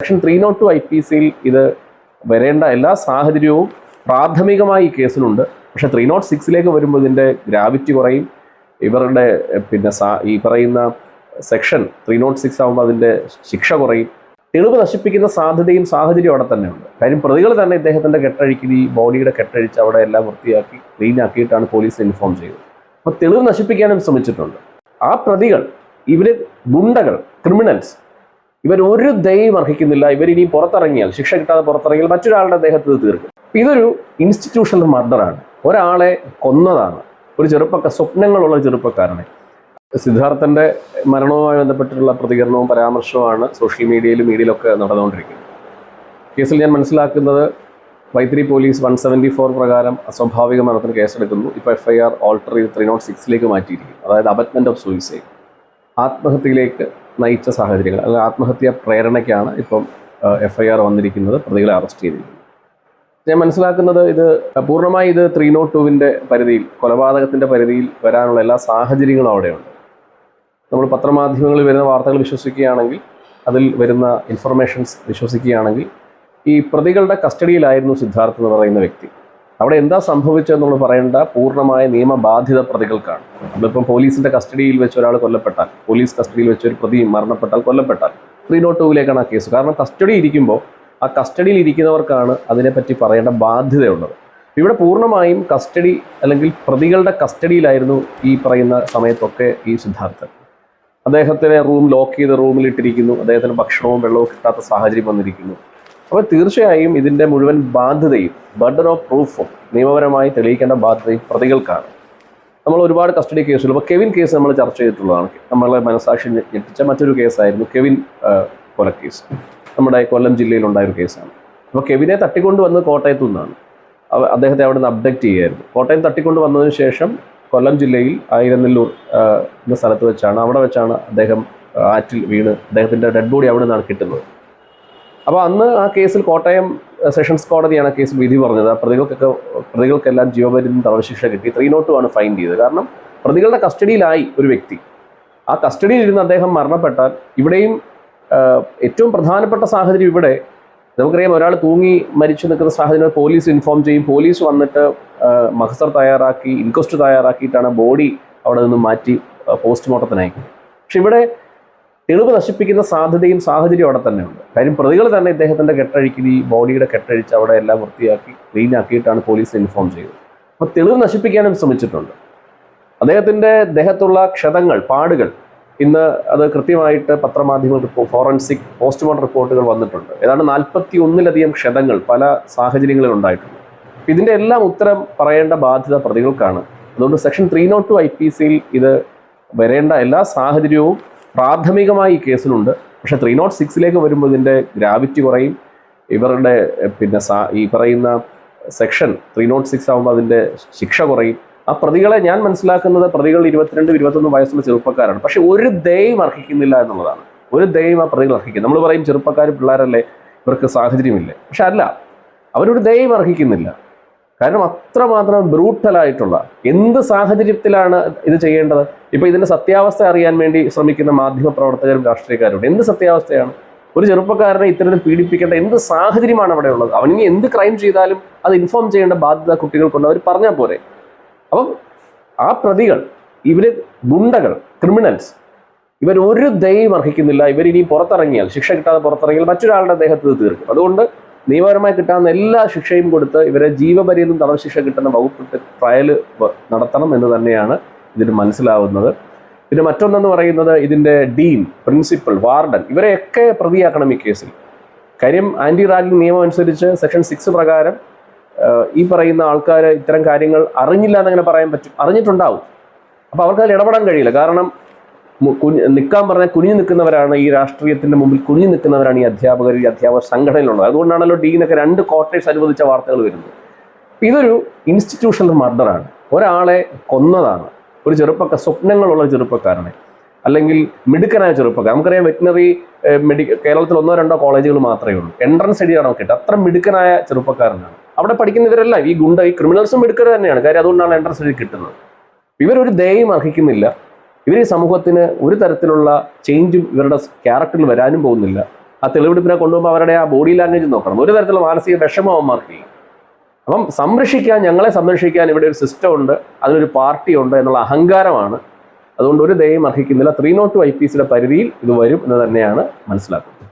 Section three nought two I P സിയിൽ ഇത് വരേണ്ട എല്ലാ സാഹചര്യവും പ്രാഥമികമായി ഈ കേസിലുണ്ട്. പക്ഷേ ത്രീ നോട്ട് സിക്സിലേക്ക് വരുമ്പോൾ ഇതിന്റെ ഗ്രാവിറ്റി കുറയും. ഇവരുടെ പിന്നെ ഈ പറയുന്ന സെക്ഷൻ ത്രീ നോട്ട് സിക്സ് ആകുമ്പോൾ അതിന്റെ ശിക്ഷ കുറയും. തെളിവ് നശിപ്പിക്കുന്ന സാധ്യതയും സാഹചര്യവും അവിടെ തന്നെയുണ്ട്. കാര്യം പ്രതികൾ തന്നെ ഇദ്ദേഹത്തിന്റെ കെട്ടഴിക്ക് ഈ ബോഡിയുടെ കെട്ടഴിച്ച് അവിടെ എല്ലാം വൃത്തിയാക്കി ക്ലീൻ ആക്കിയിട്ടാണ് പോലീസ് ഇൻഫോം ചെയ്തത്. അപ്പോൾ തെളിവ് നശിപ്പിക്കാനും ശ്രമിച്ചിട്ടുണ്ട്. ആ പ്രതികൾ ഇവർ ഗുണ്ടകൾ ക്രിമിനൽസ് ഇവർ ഒരു ദയയും അർഹിക്കുന്നില്ല. ഇവർ ഇനി പുറത്തിറങ്ങിയാൽ ശിക്ഷ കിട്ടാതെ പുറത്തിറങ്ങിയാൽ മറ്റൊരാളുടെ ദേഹത്ത് തീർക്കും. ഇതൊരു ഇൻസ്റ്റിറ്റ്യൂഷണൽ മർഡറാണ് ഒരാളെ കൊന്നതാണ്. ഒരു ചെറുപ്പക്കാർ സ്വപ്നങ്ങളുള്ള ചെറുപ്പക്കാരനെ. സിദ്ധാർത്ഥന്റെ മരണവുമായി ബന്ധപ്പെട്ടിട്ടുള്ള പ്രതികരണവും പരാമർശവുമാണ് സോഷ്യൽ മീഡിയയിലും മീഡിയയിലൊക്കെ നടന്നുകൊണ്ടിരിക്കുന്നത്. കേസിൽ ഞാൻ മനസ്സിലാക്കുന്നത് Vythiri police one seventy four പ്രകാരം അസ്വാഭാവിക മരണത്തിന് കേസെടുക്കുന്നു. ഇപ്പോൾ എഫ് ഐ ആർ ഓൾട്ടർ ചെയ്ത് ത്രീ നോട്ട് സിക്സിലേക്ക് മാറ്റിയിരിക്കും അതായത് അബറ്റ്മെന്റ് ഓഫ് സൂയിസൈഡ് ആത്മഹത്യയിലേക്ക് നയിച്ച സാഹചര്യങ്ങൾ. അല്ലെങ്കിൽ ആത്മഹത്യാ പ്രേരണയ്ക്കാണ് ഇപ്പം എഫ് ഐ ആർ വന്നിരിക്കുന്നത് പ്രതികളെ അറസ്റ്റ് ചെയ്തിരിക്കുന്നത്. ഞാൻ മനസ്സിലാക്കുന്നത് ഇത് പൂർണമായി ഇത് ത്രീ നോട്ട് ടുവിന്റെ പരിധിയിൽ കൊലപാതകത്തിന്റെ പരിധിയിൽ വരാനുള്ള എല്ലാ സാഹചര്യങ്ങളും അവിടെയുണ്ട്. നമ്മൾ പത്രമാധ്യമങ്ങളിൽ വരുന്ന വാർത്തകൾ വിശ്വസിക്കുകയാണെങ്കിൽ അതിൽ വരുന്ന ഇൻഫർമേഷൻസ് വിശ്വസിക്കുകയാണെങ്കിൽ ഈ പ്രതികളുടെ കസ്റ്റഡിയിലായിരുന്നു സിദ്ധാർത്ഥ് എന്ന് പറയുന്ന വ്യക്തി. അവിടെ എന്താ സംഭവിച്ചതെന്നുള്ളത് പറയേണ്ട പൂർണമായ നിയമബാധിത പ്രതികൾക്കാണ്. നമ്മളിപ്പം പോലീസിന്റെ കസ്റ്റഡിയിൽ വെച്ച് ഒരാൾ കൊല്ലപ്പെട്ടാൽ പോലീസ് കസ്റ്റഡിയിൽ വെച്ച് ഒരു പ്രതി മരണപ്പെട്ടാൽ കൊല്ലപ്പെട്ടാൽ ത്രീ നോട്ട് ടൂവിലേക്കാണ് ആ കേസ്. കാരണം കസ്റ്റഡി ഇരിക്കുമ്പോൾ ആ കസ്റ്റഡിയിൽ ഇരിക്കുന്നവർക്കാണ് അതിനെപ്പറ്റി പറയേണ്ട ബാധ്യതയുള്ളത്. ഇവിടെ പൂർണമായും കസ്റ്റഡി അല്ലെങ്കിൽ പ്രതികളുടെ കസ്റ്റഡിയിലായിരുന്നു ഈ പറയുന്ന സമയത്തൊക്കെ ഈ സിദ്ധാർത്ഥൻ അദ്ദേഹത്തിനെ റൂം ലോക്ക് ചെയ്ത് റൂമിൽ ഇട്ടിരിക്കുന്നു അദ്ദേഹത്തിന് ഭക്ഷണവും വെള്ളവും കിട്ടാത്ത സാഹചര്യം വന്നിരിക്കുന്നു. അപ്പോൾ തീർച്ചയായും ഇതിന്റെ മുഴുവൻ ബാധ്യതയും ബർഡൻ ഓഫ് പ്രൂഫും നിയമപരമായി തെളിയിക്കേണ്ട ബാധ്യതയും പ്രതികൾക്കാണ്. നമ്മൾ ഒരുപാട് കസ്റ്റഡി കേസുകൾ ഇപ്പോൾ കെവിൻ കേസ് നമ്മൾ ചർച്ച ചെയ്തിട്ടുള്ളതാണ്. നമ്മളെ മനസാക്ഷി ഞെട്ടിച്ച മറ്റൊരു കേസായിരുന്നു കെവിൻ കൊല കൊലക്കേസ് നമ്മുടെ കൊല്ലം ജില്ലയിലുണ്ടായ ഒരു കേസാണ്. അപ്പോൾ കെവിനെ തട്ടിക്കൊണ്ട് വന്നത് കോട്ടയത്തു നിന്നാണ്. അദ്ദേഹത്തെ അവിടെ നിന്ന് അബ്ഡക്റ്റ് ചെയ്യുമായിരുന്നു കോട്ടയം തട്ടിക്കൊണ്ട് വന്നതിന് ശേഷം കൊല്ലം ജില്ലയിൽ ആയിരനെല്ലൂർ എന്ന സ്ഥലത്ത് വെച്ചാണ് അവിടെ വെച്ചാണ് അദ്ദേഹം ആറ്റിൽ വീണ് അദ്ദേഹത്തിന്റെ ഡെഡ് ബോഡി അവിടെ നിന്നാണ് കിട്ടുന്നത്. അപ്പോൾ അന്ന് ആ കേസിൽ കോട്ടയം സെഷൻസ് കോടതിയാണ് ആ കേസിൽ വിധി പറഞ്ഞത്. പ്രതികൾക്കൊക്കെ പ്രതികൾക്കെല്ലാം ജീവപര്യന്തം തടവശിക്ഷ കിട്ടി. ത്രീ നോട്ട് ആണ് ഫൈൻ ചെയ്തത് കാരണം പ്രതികളുടെ കസ്റ്റഡിയിലായി ഒരു വ്യക്തി. ആ കസ്റ്റഡിയിൽ ഇരുന്ന് അദ്ദേഹം മരണപ്പെട്ടാൽ ഇവിടെയും ഏറ്റവും പ്രധാനപ്പെട്ട സാഹചര്യം ഇവിടെ നമുക്കറിയാം ഒരാൾ തൂങ്ങി മരിച്ചു നിൽക്കുന്ന സാഹചര്യം പോലീസ് ഇൻഫോം ചെയ്യും. പോലീസ് വന്നിട്ട് മഹസർ തയ്യാറാക്കി ഇൻക്വസ്റ്റ് തയ്യാറാക്കിയിട്ടാണ് ബോഡി അവിടെ നിന്ന് മാറ്റി പോസ്റ്റ്മോർട്ടത്തിനായി. പക്ഷെ ഇവിടെ തെളിവ് നശിപ്പിക്കുന്ന സാധ്യതയും സാഹചര്യവും അവിടെ തന്നെയുണ്ട് കാര്യം പ്രതികൾ തന്നെ ഇദ്ദേഹത്തിന്റെ കെട്ടഴിക്ക് ഈ ബോഡിയുടെ കെട്ടഴിച്ച് അവിടെ എല്ലാം വൃത്തിയാക്കി ക്ലീൻ ആക്കിയിട്ടാണ് പോലീസ് ഇൻഫോം ചെയ്തത്. അപ്പോൾ തെളിവ് നശിപ്പിക്കാനും ശ്രമിച്ചിട്ടുണ്ട്. അദ്ദേഹത്തിന്റെ ദേഹത്തുള്ള ക്ഷതങ്ങൾ പാടുകൾ ഇന്ന് അത് കൃത്യമായിട്ട് പത്രമാധ്യമ ഫോറൻസിക് പോസ്റ്റ്മോർട്ടം റിപ്പോർട്ടുകൾ വന്നിട്ടുണ്ട്. ഏതാണ്ട് നാൽപ്പത്തി ഒന്നിലധികം ക്ഷതങ്ങൾ പല സാഹചര്യങ്ങളിൽ ഉണ്ടായിട്ടുണ്ട്. ഇതിന്റെ എല്ലാം ഉത്തരം പറയേണ്ട ബാധ്യത പ്രതികൾക്കാണ്. അതുകൊണ്ട് section three nought two I P സിയിൽ ഇത് വരേണ്ട എല്ലാ സാഹചര്യവും പ്രാഥമികമായി ഈ കേസിലുണ്ട്. പക്ഷെ ത്രീ നോട്ട് സിക്സിലേക്ക് വരുമ്പോൾ ഇതിന്റെ ഗ്രാവിറ്റി കുറയും. ഇവരുടെ പിന്നെ സാ- ഈ പറയുന്ന സെക്ഷൻ ത്രീ നോട്ട് സിക്സ് ആകുമ്പോൾ അതിന്റെ ശിക്ഷ കുറയും. ആ പ്രതികളെ ഞാൻ മനസ്സിലാക്കുന്നത് പ്രതികൾ ഇരുപത്തിരണ്ട് ഇരുപത്തൊന്ന് വയസ്സുള്ള ചെറുപ്പക്കാരാണ്. പക്ഷെ ഒരു ദയം അർഹിക്കുന്നില്ല എന്നുള്ളതാണ്. ഒരു ദയം ആ പ്രതികൾ അർഹിക്കും നമ്മൾ പറയും ചെറുപ്പക്കാർ പിള്ളേരല്ലേ? ഇവർക്ക് സാഹചര്യമില്ലേ? പക്ഷെ അല്ല. അവരൊരു ദയം അർഹിക്കുന്നില്ല. കാരണം അത്രമാത്രം ബ്രൂട്ടലായിട്ടുള്ള എന്ത് സാഹചര്യത്തിലാണ് ഇത് ചെയ്യേണ്ടത്? ഇപ്പൊ ഇതിന്റെ സത്യാവസ്ഥ അറിയാൻ വേണ്ടി ശ്രമിക്കുന്ന മാധ്യമ പ്രവർത്തകരും രാഷ്ട്രീയക്കാരും എന്ത് സത്യാവസ്ഥയാണ്? ഒരു ചെറുപ്പക്കാരനെ ഇത്തരത്തിൽ പീഡിപ്പിക്കേണ്ട എന്ത് സാഹചര്യമാണ് അവിടെ ഉള്ളത്? അവനിനി എന്ത് ക്രൈം ചെയ്താലും അത് ഇൻഫോം ചെയ്യേണ്ട ബാധ്യത കുട്ടികൾക്കുണ്ട്. അവർ പറഞ്ഞാൽ പോരെ. അപ്പം ആ പ്രതികൾ ഇവർ ഗുണ്ടകൾ ക്രിമിനൽസ് ഇവർ ഒരു ദയയും അർഹിക്കുന്നില്ല. ഇവരിനി പുറത്തിറങ്ങിയാൽ ശിക്ഷ കിട്ടാതെ പുറത്തിറങ്ങിയാൽ മറ്റൊരാളുടെ ദേഹത്ത് തീർക്കും. അതുകൊണ്ട് നിയമപരമായി കിട്ടാവുന്ന എല്ലാ ശിക്ഷയും കൊടുത്ത് ഇവരെ ജീവപര്യന്തം തടവ് ശിക്ഷ കിട്ടുന്ന വകുപ്പിട്ട് ട്രയൽ നടത്തണം എന്ന് തന്നെയാണ് ഇതിന് മനസ്സിലാവുന്നത്. പിന്നെ മറ്റൊന്നെന്ന് പറയുന്നത് ഇതിന്റെ ഡീൻ പ്രിൻസിപ്പൽ വാർഡൻ ഇവരെയൊക്കെ പ്രതിയാക്കണം ഈ കേസിൽ. കാര്യം ആന്റി റാഗിംഗ് നിയമം അനുസരിച്ച് സെക്ഷൻ സിക്സ് പ്രകാരം ഈ പറയുന്ന ആൾക്കാർ ഇത്തരം കാര്യങ്ങൾ അറിഞ്ഞില്ല എന്നങ്ങനെ പറയാൻ പറ്റും. അറിഞ്ഞിട്ടുണ്ടാവും. അപ്പോൾ അവർക്ക് അതിൽ ഇടപെടാൻ കഴിയില്ല. കാരണം നിൽക്കാൻ പറഞ്ഞാൽ കുനിഞ്ഞു നിൽക്കുന്നവരാണ് ഈ രാഷ്ട്രീയത്തിന്റെ മുമ്പിൽ കുനിഞ്ഞു നിൽക്കുന്നവരാണ് ഈ അധ്യാപകർ ഈ അധ്യാപക സംഘടനയിലുള്ളത്. അതുകൊണ്ടാണല്ലോ ഡീനൊക്കെ രണ്ട് ക്വാർട്ടേഴ്സ് അനുവദിച്ച വാർത്തകൾ വരുന്നത്. ഇതൊരു ഇൻസ്റ്റിറ്റ്യൂഷണൽ മർഡറാണ് ഒരാളെ കൊന്നതാണ്. ഒരു ചെറുപ്പക്കാർ സ്വപ്നങ്ങളുള്ള ചെറുപ്പക്കാരനെ. അല്ലെങ്കിൽ മിടുക്കനായ ചെറുപ്പക്കാർ നമുക്കറിയാം വെറ്റിനറി മെഡിക്കൽ കേരളത്തിൽ ഒന്നോ രണ്ടോ കോളേജുകൾ മാത്രമേ ഉള്ളൂ. എൻട്രൻസ് എഴുതിയാണ് കിട്ടുക അത്ര മിടുക്കനായ ചെറുപ്പക്കാരനാണ്. അവിടെ പഠിക്കുന്നവരെല്ലാം ഈ ഗുണ്ട ഈ ക്രിമിനൽസും മിടുക്കർ തന്നെയാണ്. കാര്യം അതുകൊണ്ടാണ് എൻട്രൻസ് എഴുതി കിട്ടുന്നത്. ഇവരൊരു ദയയും അർഹിക്കുന്നില്ല. ഇവർ ഈ സമൂഹത്തിന് ഒരു തരത്തിലുള്ള ചേഞ്ചും ഇവരുടെ ക്യാരക്ടറിൽ വരാനും പോകുന്നില്ല. ആ തെളിവെടുപ്പിനെ കൊണ്ടുപോകുമ്പോൾ അവരുടെ ആ ബോഡി ലാംഗ്വേജ് നോക്കണം. ഒരു തരത്തിലുള്ള മാനസിക വിഷമം അവന്മാർക്കില്ല അപ്പം സംരക്ഷിക്കാൻ ഞങ്ങളെ സംരക്ഷിക്കാൻ ഇവിടെ ഒരു സിസ്റ്റം ഉണ്ട് അതിനൊരു പാർട്ടി ഉണ്ട് എന്നുള്ള അഹങ്കാരമാണ്. അതുകൊണ്ട് ഒരു ദയം അർഹിക്കുന്നില്ല. ത്രീ നോട്ട് ഐ പി സിയുടെ പരിധിയിൽ ഇത് വരും എന്ന് തന്നെയാണ് മനസ്സിലാക്കുന്നത്.